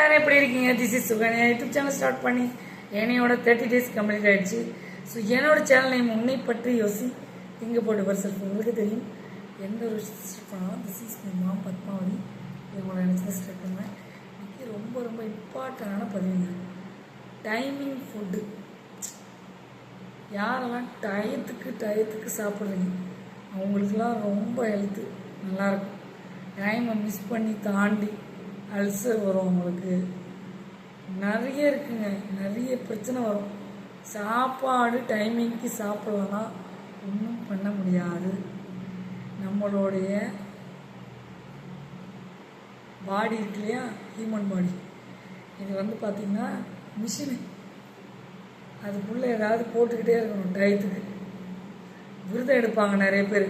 எல்லாரும் எப்படி இருக்கீங்க? This is Sukanya. YouTube channel start பண்ணி என்னையோட தேர்ட்டி டேஸ் கம்ப்ளீட் ஆயிடுச்சு. ஸோ என்னோட சேனல் நேம் உன்னை பற்றி யோசி. இங்கே போட்டு பரிசல் உங்களுக்கு தெரியும். எந்த ஒரு ஸ்டார்ட் பண்ணாலும் this is my mom Padmavathi. இவங்களோட நினச்சி ஸ்டார்ட் பண்ணுவேன் இன்னைக்கு ரொம்ப ரொம்ப இம்பார்ட்டண்டான பதிவுங்க. டைமிங் ஃபுட்டு யாரெல்லாம் டயத்துக்கு டயத்துக்கு சாப்பிட்றீங்க? அவங்களுக்குலாம் ரொம்ப ஹெல்த்து நல்லாயிருக்கும் டைமை மிஸ் பண்ணி தாண்டி அல்சர் வரும் அவங்களுக்கு நிறைய இருக்குங்க. நிறைய பிரச்சனை வரும். சாப்பாடு டைமிங்க்கு சாப்பிட்லன்னா ஒன்றும் பண்ண முடியாது. நம்மளுடைய பாடி இருக்கு இல்லையா? ஹியூமன் பாடி இது வந்து பார்த்திங்கன்னா மிஷினு அதுக்குள்ளே ஏதாவது போட்டுக்கிட்டே இருக்கணும் டயத்துக்கு விருதம் எடுப்பாங்க நிறைய பேர்.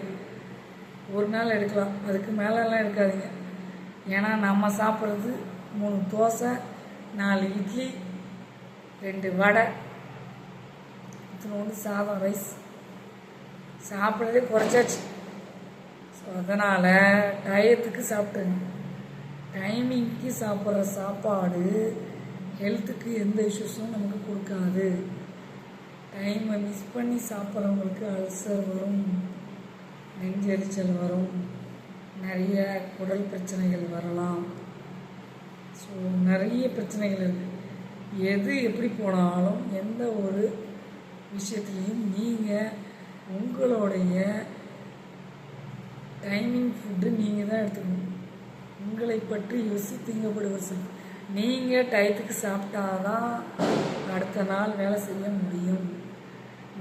ஒரு நாள் எடுக்கலாம். அதுக்கு மேலெல்லாம் எடுக்காதீங்க. ஏன்னா நம்ம சாப்பிட்றது மூணு தோசை நாலு இட்லி ரெண்டு வடை இத்தினோண்டு சாதம் ரைஸ் சாப்பிட்றதே குறைச்சாச்சு ஸோ அதனால் டயத்துக்கு சாப்பிட்டுங்க. டைமிங்க்கு சாப்பிட்ற சாப்பாடு ஹெல்த்துக்கு எந்த இஷ்யூஸும் நமக்கு கொடுக்காது. டைமை மிஸ் பண்ணி சாப்பிட்றவங்களுக்கு அல்சர் வரும் நெஞ்செரிச்சல் வரும். நிறைய குடல் பிரச்சனைகள் வரலாம். ஸோ நிறைய பிரச்சனைகள் இருக்குது எது எப்படி போனாலும் எந்த ஒரு விஷயத்துலையும் நீங்கள் உங்களுடைய டைமிங் ஃபுட்டு நீங்கள் தான் எடுத்துக்கணும். உங்களை பற்றி யோசி திங்கப்படுவர் சொல் நீங்கள் டயத்துக்கு சாப்பிட்டாதான் அடுத்த நாள் வேலை செய்ய முடியும்.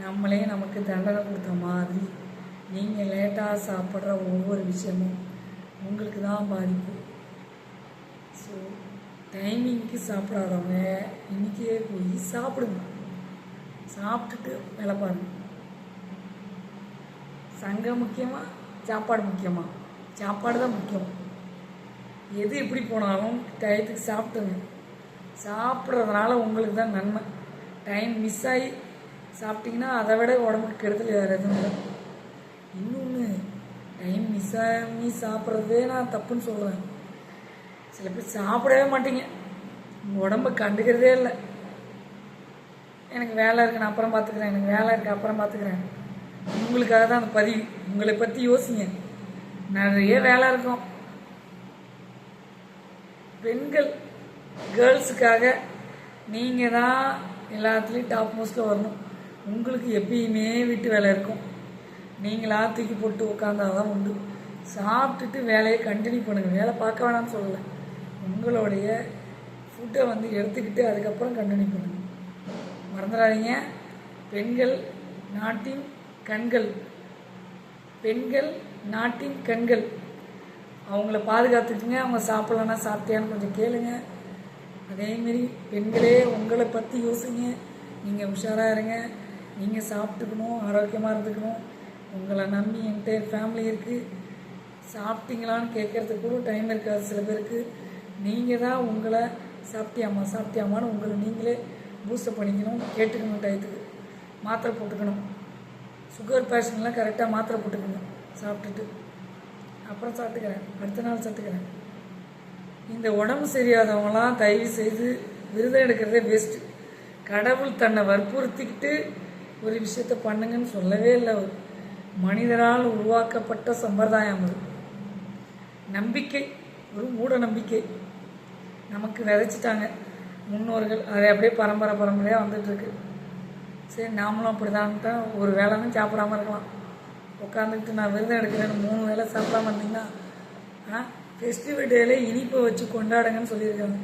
நம்மளே நமக்கு தண்டனை கொடுத்த மாதிரி நீங்கள் லேட்டாக சாப்பிட்ற ஒவ்வொரு விஷயமும் தான் பாதிப்பு. ஸோ டைமிங்க்கு சாப்பிடாதவங்க இன்றைக்கே போய் சாப்பிடுங்க. சாப்பிட்டுட்டு வேலை பாருங்க. சங்கம் முக்கியமாக சாப்பாடு முக்கியமாக சாப்பாடு தான் முக்கியம். எது எப்படி போனாலும் டயத்துக்கு சாப்பிட்டுங்க. சாப்பிட்றதுனால உங்களுக்கு தான் நன்மை. டைம் மிஸ் ஆகி சாப்பிட்டீங்கன்னா அதை விட உடம்புக்கு கெடுதல் வேறு எதுவும் இல்லை. இன்னொன்று டைம் மிஸ் ஆகி சாப்பிட்றதே நான் தப்புன்னு சொல்கிறேன் சில பேர் சாப்பிடவே மாட்டீங்க. உங்கள் உடம்ப கண்டுக்கிறதே இல்லை. எனக்கு வேலை இருக்கு நான் அப்புறம் பார்த்துக்கிறேன். எனக்கு வேலை இருக்கு அப்புறம் பார்த்துக்கிறேன். உங்களுக்காக தான் அந்த பதிவு. உங்களை பற்றி யோசிங்க. நிறைய வேலை இருக்கும். பெண்கள் கேர்ள்ஸுக்காக நீங்கள் தான் எல்லாத்துலேயும் டாப் மோஸ்ட்டில் வரணும். உங்களுக்கு எப்பயுமே வீட்டு வேலை இருக்கும். நீங்களா தூக்கி போட்டு உட்காந்தாதான் உண்டு. சாப்பிட்டுட்டு வேலையை கண்டினியூ பண்ணுங்கள் வேலை பார்க்க வேணாம்னு சொல்லலை. உங்களுடைய ஃபுட்டை வந்து எடுத்துக்கிட்டு அதுக்கப்புறம் கண்டினியூ பண்ணுங்கள் மறந்துடாதீங்க. பெண்கள் நாட்டின் கண்கள். பெண்கள் நாட்டின் கண்கள். அவங்கள பாதுகாத்துக்குங்க. அவங்க சாப்பிட்லன்னா சாப்பிட்டியான்னு கொஞ்சம் கேளுங்க. அதேமாரி பெண்களே உங்களை பற்றி யோசிங்க. நீங்கள் உஷாராக இருங்க. நீங்கள் சாப்பிட்டுக்கணும் ஆரோக்கியமாக இருந்துக்கணும். உங்களை நம்பி என்கிட்ட ஃபேமிலி இருக்குது சாப்பிட்டீங்களான்னு கேட்குறதுக்கு கூட டைம் இருக்காது சில பேருக்கு. நீங்கள் தான் உங்களை சாப்பிட்டியாம்மா சாப்பிட்டியாமான்னு உங்களை நீங்களே பூஸ்டப் பண்ணிக்கணும் கேட்டுக்கணும் டயத்துக்கு மாத்திரை போட்டுக்கணும். சுகர் பேஷன்லாம் கரெக்டாக மாத்திரை போட்டுக்கணும் சாப்பிட்டுட்டு. அப்புறம் சாப்பிட்டுக்கிறேன். அடுத்த நாள் சாப்பிட்டுக்கிறேன். இந்த உடம்பு சரியாதவங்களாம் தயவு செய்து விரதம் எடுக்கிறதே பெஸ்ட்டு கடவுள் தன்னை வற்புறுத்திக்கிட்டு ஒரு விஷயத்த பண்ணுங்கன்னு சொல்லவே இல்லை அவர். மனிதரால் உருவாக்கப்பட்ட சம்பிரதாயம் அது. நம்பிக்கை ஒரு மூட நம்பிக்கை. நமக்கு விதைச்சிட்டாங்க. முன்னோர்கள் அது அப்படியே பரம்பரை பரம்பரையாக வந்துட்டுருக்கு சரி நாமளும் அப்படி தான் ஒரு வேலைன்னு சாப்பிடாம இருக்கலாம். உட்காந்துக்கிட்டு நான் விரதம் எடுக்கிறேன்னு மூணு வேளை சாப்பிடாம இருந்தீங்கன்னா ஆ ஃபெஸ்டிவல் டேல இனிப்பை வச்சு கொண்டாடுங்கன்னு சொல்லியிருக்காங்க.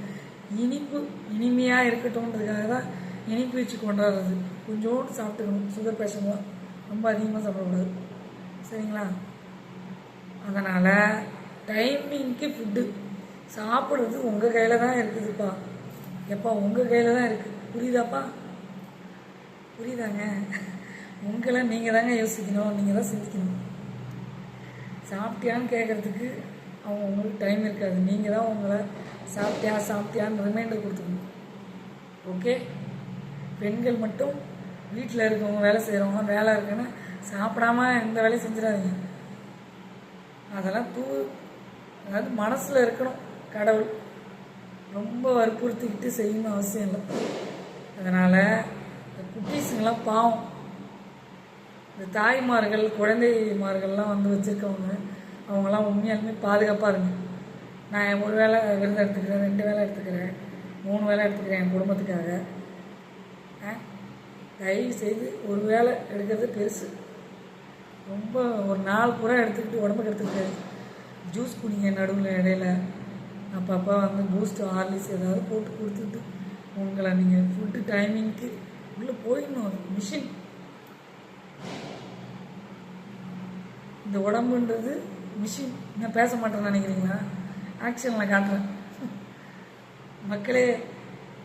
இனிப்பு இனிமையாக இருக்கட்டும்ன்றதுக்காக தான் இனிப்பு வச்சு கொண்டாடுறது. கொஞ்சோண்டு சாப்பிட்டுக்கணும். சுகர் பேஷண்ட்லாம் ரொம்ப அதிகமாக சாப்பிடக்கூடாது சரிங்களா? அதனால் டைமிங்க்கு ஃபுட்டு சாப்பிட்றது உங்கள் கையில் தான் இருக்குதுப்பா. எப்பா உங்கள் கையில் தான் இருக்குது புரியுதாப்பா? புரியுதாங்க? உங்களை நீங்கள் தாங்க யோசிக்கணும். நீங்கள் தான் சிந்திக்கணும். சாப்பிட்டியான்னு கேட்குறதுக்கு அவங்க உங்களுக்கு டைம் இருக்காது. நீங்கள் தான் உங்களை சாப்பிட்டியா சாப்பிட்டியான்னு ரிமைண்டர் கொடுத்துக்கணும். ஓகே பெண்கள் மட்டும் வீட்டில் இருக்கவங்க வேலை செய்கிறவங்க வேலை இருக்குன்னு சாப்பிடாம எந்த வேலையும் செஞ்சிடாதீங்க. அதெல்லாம் தூ அதாவது மனசில் இருக்கணும் கடவுள். ரொம்ப வற்புறுத்திக்கிட்டு செய்யணும் அவசியம் இல்லை. அதனால் இந்த குட்டீஸுங்கெல்லாம் பாவம். இந்த தாய்மார்கள் குழந்தைமார்கள்லாம் வந்து வச்சுருக்கவங்க அவங்கெல்லாம் உண்மையாலுமே பாதுகாப்பாக இருங்க. நான் ஒரு வேளை விரதம் எடுத்துக்கிறேன் ரெண்டு வேலை எடுத்துக்கிறேன் மூணு வேளை எடுத்துக்கிறேன் என் குடும்பத்துக்காக. தயவு செய்து ஒரு வேளை எடுக்கிறது பெருசு. ரொம்ப ஒரு நாள் பூரா எடுத்துக்கிட்டு உடம்புக்கு எடுத்துக்கிட்டு ஜூஸ் குடிங்க நடுவில் இடையில. அப்பப்போ வந்து பூஸ்ட் ஹார்லிஸ் ஏதாவது போட்டு கொடுத்துட்டு உங்களை நீங்கள் ஃபுட்டு டைமிங்க்கு உள்ளே போயிடணும். மிஷின் இந்த உடம்புன்றது மிஷின் நான் பேச மாட்டேன்னு நினைக்கிறீங்களா? ஆக்ஷனில் காட்டுறேன். மக்களே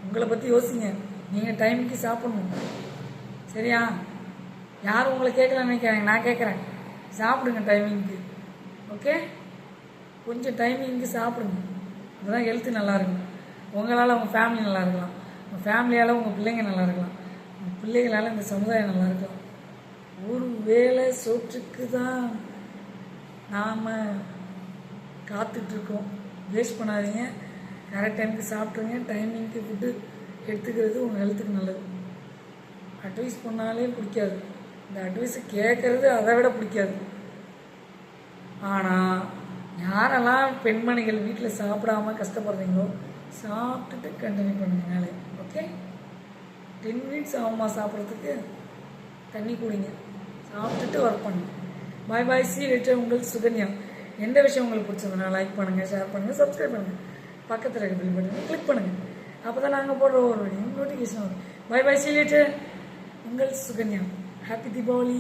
உங்களை பற்றி யோசிங்க. நீங்கள் டைமுக்கு சாப்பிட்ணும். சரியா? யாரும் உங்களை கேட்கலன்னு நினைக்கிறாங்க நான் கேட்குறேன். சாப்பிடுங்க டைமிங்க்கு ஓகே கொஞ்சம் டைமிங்க்கு சாப்பிடுங்க. அதுதான் ஹெல்த்து நல்லா இருக்கும். உங்களால் உங்கள் ஃபேமிலி நல்லா இருக்கலாம். உங்கள் ஃபேமிலியால் உங்கள் பிள்ளைங்க நல்லா இருக்கலாம். உங்கள் பிள்ளைகளால் இந்த சமுதாயம் நல்லா இருக்கலாம். ஒரு வேளை சோற்றுக்கு தான் நாம் காத்துட்ருக்கோம் வேஸ்ட் பண்ணாதீங்க. கரெக்ட் டைமுக்கு சாப்பிட்ருங்க டைமிங்க்கு ஃபுட்டு எடுத்துக்கிறது உங்கள் ஹெல்த்துக்கு நல்லது. அட்வைஸ் பண்ணாலே பிடிக்காது. இந்த அட்வைஸை கேட்குறது அதை விட பிடிக்காது. ஆனால் யாரெல்லாம் பெண்மணிகள் வீட்டில் சாப்பிடாம கஷ்டப்படுறீங்களோ சாப்பிட்டுட்டு கண்டினியூ பண்ணுங்க வேலையை ஓகே டென் மினிட்ஸ் ஆகுமா சாப்பிட்றதுக்கு? தண்ணி குடிங்க. சாப்பிட்டுட்டு ஒர்க் பண்ணுங்க. பாய் பாய் சி ரிட்டர் உங்களுக்கு சுகன்யா. எந்த விஷயம் உங்களுக்கு பிடிச்சதுன்னா லைக் பண்ணுங்கள் ஷேர் பண்ணுங்கள் சப்ஸ்கிரைப் பண்ணுங்கள் பக்கத்தில் இருக்க பில் பட்டனை கிளிக் பண்ணுங்கள் அப்போ தான் நாங்கள் போடுற ஒரு வழியும் நோட்டிஃபிகேஷன் வரும் பாய் பாய் சி ரிட்டர் உங்கள் சுகன்யா ஹாப்பி தீபாவளி